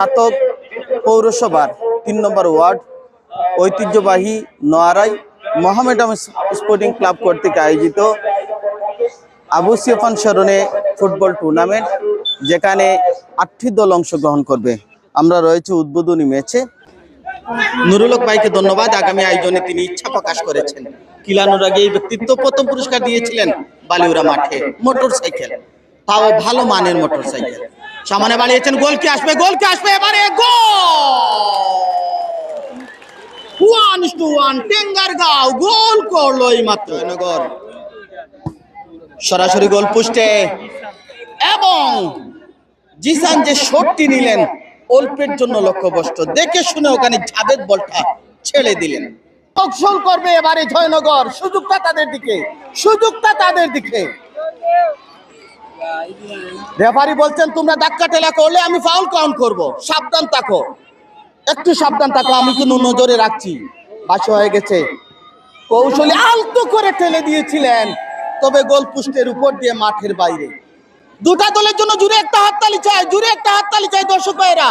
স্নাতক পৌরসভার তিন নম্বর ওয়ার্ড, ঐতিহ্যবাহী নোয়ারাই মোহামেডান স্পোর্টিং ক্লাব কর্তৃক আয়োজিত আবু সিফান স্মরণে ফুটবল টুর্নামেন্ট, যেখানে আটটি দল অংশগ্রহণ করবে। আমরা রয়েছে উদ্বোধনী ম্যাচে। নুরুলক ভাইকে ধন্যবাদ। আগামী আয়োজনে তিনি ইচ্ছা প্রকাশ করেছেন। কিলানোর আগে এই ব্যক্তিত্ব প্রথম পুরস্কার দিয়েছিলেন বালিউরা মাঠে। মোটর সাইকেল তাও ভালো মানের মোটর সাইকেল সামনে বাড়িয়েছেন গোল কি আসবে গোল কি আসবে এবারে? গোল! টু ওয়ান টেঙ্গার গাঁও গোল করল এই মাত্র নগর সরাসরি গোল পুষ্টে এবং জিসান যে শটটি নিলেন অল্পের জন্য লক্ষ্যবস্ত দেখে শুনে ওখানে জাবেদ বলটা ছেড়ে দিলেন। করবে এবারে জয়নগর। সুযোগটা তাদের দিকে। সুযোগটা তাদের দিকে। রেফারি বলছেন, তোমরা ধাক্কা টেলা করলে আমি ফাউল কাউন্ট করব। সাবধান থাকো। একটু সাবধান থাকো, আমি কিন্তু নজরে রাখছি। পাশে হয়ে গেছে। কৌশলী আলতো করে ঠেলে দিয়েছিলেন, তবে গোল পোস্টের উপর দিয়ে মাঠের বাইরে। দুটা দলের জন্য জুড়ে একটা হাততালি চাই, জুড়ে একটা হাততালি চাই দর্শক ভাইরা